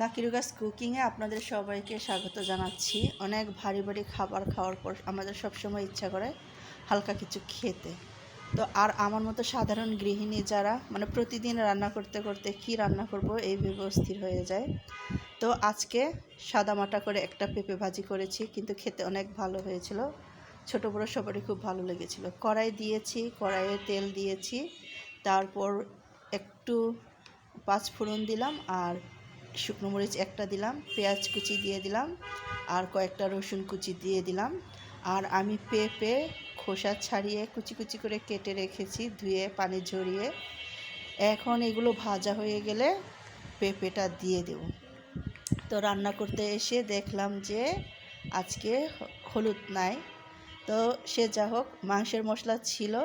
Lucky রুগাস কুকিংয়ে আপনাদের সবাইকে স্বাগত জানাচ্ছি। অনেক ভারী ভারী খাবার খাওয়ার পর আমাদের সবসময় ইচ্ছা করে হালকা কিছু খেতে। তো আর আমার মতো সাধারণ গৃহিণী যারা মানে প্রতিদিন রান্না করতে করতে কি রান্না করব এই ভেবে অস্থির হয়ে যায়। তো আজকে সাদামাটা করে একটা পেঁপে ভাজি করেছি, কিন্তু খেতে অনেক ভালো হয়েছিল। ছোট বড় সবারই খুব ভালো লেগেছিল। কড়াই দিয়েছি, কড়াইয়ে তেল দিয়েছি, তারপর একটু পাঁচ ফোড়ন দিলাম আর শুকনো মরিচ একটা দিলাম, পেঁয়াজ কুচি দিয়ে দিলাম আর কয়েকটা রসুন কুচি দিয়ে দিলাম। আর আমি পেঁপে খোসা ছাড়িয়ে কুচি কুচি করে কেটে রেখেছি, ধুয়ে পানি ঝরিয়ে। এখন এগুলো ভাজা হয়ে গেলে পেঁপেটা দিয়ে দেব। তো রান্না করতে এসে দেখলাম যে আজকে হলুদ নাই। তো সে যা হোক, মাংসের মশলা ছিল।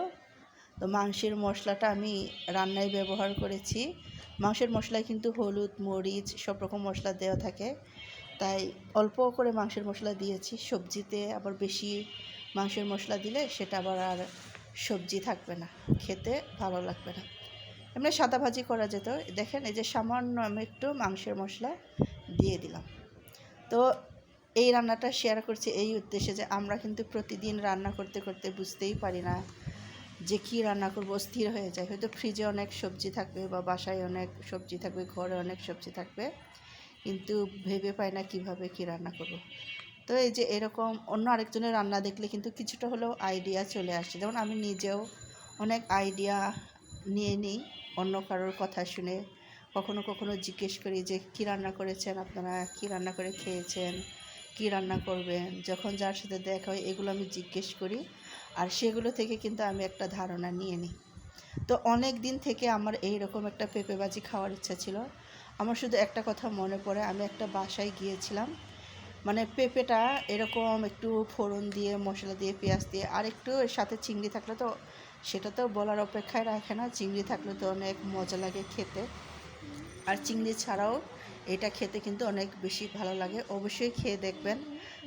তো মাংসের মশলাটা আমি রান্নায় ব্যবহার করেছি। মাংসের মশলায় কিন্তু হলুদ, মরিচ সব রকম মশলা দেওয়া থাকে। তাই অল্প করে মাংসের মশলা দিয়েছি। সবজিতে আবার বেশি মাংসের মশলা দিলে সেটা আবার আর সবজি থাকবে না। খেতে ভালো লাগবে না। এমনি সাদা ভাজি করা যেত। দেখেন এই যে সামান্য আমি একটু মাংসের মশলা দিয়ে দিলাম। তো এই রান্নাটা শেয়ার করছি এই উদ্দেশ্যে যে আমরা কিন্তু প্রতিদিন রান্না করতে করতে বুঝতেই পারি না যে কী রান্না করব স্থির হয়ে যায়। হয়তো ফ্রিজে অনেক সবজি থাকবে বা বাসায় অনেক সবজি থাকবে, ঘরে অনেক সবজি থাকবে, কিন্তু ভেবে পাই না কীভাবে কি রান্না করব। তো এই যে এরকম অন্য আরেকজনের রান্না দেখলে কিন্তু কিছুটা হলেও আইডিয়া চলে আসে। যেমন আমি নিজেও অনেক আইডিয়া নিয়ে নিই, অন্য কারোর কথা শুনে। কখনো কখনো জিজ্ঞেস করি যে, কী রান্না করেছেন আপনারা? কী রান্না করে খেয়েছেন? কী রান্না করবেন? যখন যার সাথে দেখা হয়, এগুলো আমি জিজ্ঞেস করি। আর সেগুলো থেকে কিন্তু আমি একটা ধারণা নিয়ে নিই। তো অনেক দিন থেকে আমার এই রকম একটা পেঁপে ভাজি খাওয়ার ইচ্ছা ছিল। আমার শুধু একটা কথা মনে পড়ে, আমি একটা বাসায় গিয়েছিলাম। মানে পেঁপেটা এরকম একটু ফোড়ন দিয়ে, মশলা দিয়ে, পেঁয়াজ দিয়ে, আর একটু সাথে চিংড়ি থাকলে তো, সেটা তো বলার অপেক্ষায় রাখে না। চিংড়ি থাকলে তো অনেক মজা লাগে খেতে। আর চিংড়ি ছাড়াও এটা খেতে কিন্তু অনেক বেশি ভালো লাগে। অবশ্যই খেয়ে দেখবেন।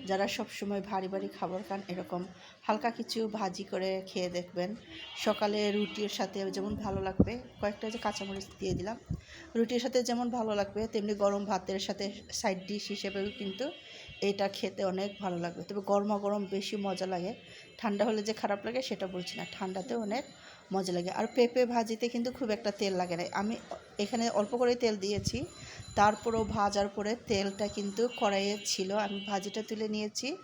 যারা সব সময় ভারী ভারী খাবার খান, এরকম হালকা কিছু ভাজি করে খেয়ে দেখবেন। সকালে রুটির সাথে যেমন ভালো লাগবে, কয়েকটা যে কাঁচামরিচ দিয়ে দিলাম, রুটির সাথে যেমন ভালো লাগবে, তেমনি গরম ভাতের সাথে সাইড ডিশ হিসেবেও কিন্তু এটা খেতে অনেক ভালো লাগবে। তবে গরমা গরম বেশি মজা লাগে। ঠান্ডা হলে যে খারাপ লাগে সেটা বলছি না। ঠান্ডাতেও অনেক মজা লাগে। আর পেঁপে ভাজিতে কিন্তু খুব একটা তেল লাগে না। আমি এখানে অল্প করে তেল দিয়েছি। তারপরেও ভাজার পরে তেলটা কিন্তু কড়াইয়ে ছিল। আমি ভাজিটা তুলে নিয়েছি।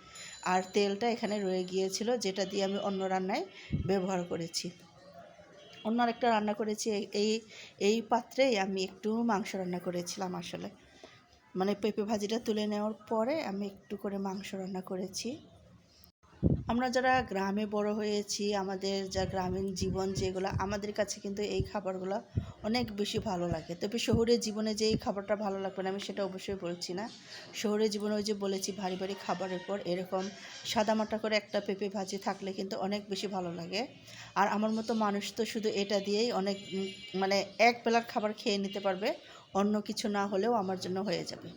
আর তেলটা এখানে রয়ে গিয়েছিল, যেটা দিয়ে আমি অন্য রান্নায় ব্যবহার করেছি। অন্য আরেকটা রান্না করেছি। এই এই পাত্রেই আমি একটু মাংস রান্না করেছিলাম আসলে। মানে পেঁপে ভাজিটা তুলে নেওয়ার পরে আমি একটু করে মাংস রান্না করেছি। আমরা যারা গ্রামে বড় হয়েছি, আমাদের যা গ্রামীণ জীবন যেগুলো, আমাদের কাছে কিন্তু এই খাবারগুলো অনেক বেশি ভালো লাগে। তবে শহরের জীবনে যে এই খাবারটা ভালো লাগবে না, আমি সেটা অবশ্যই বলছি না। শহরের জীবনে ওই যে বলেছি, ভারী ভারী খাবারের পর এরকম সাদামাটা করে একটা পেঁপে ভাজি থাকলে কিন্তু অনেক বেশি ভালো লাগে। আর আমার মতো মানুষ তো শুধু এটা দিয়েই অনেক মানে এক বেলার খাবার খেয়ে নিতে পারবে। অন্য কিছু না হলেও আমার জন্য হয়ে যাবে।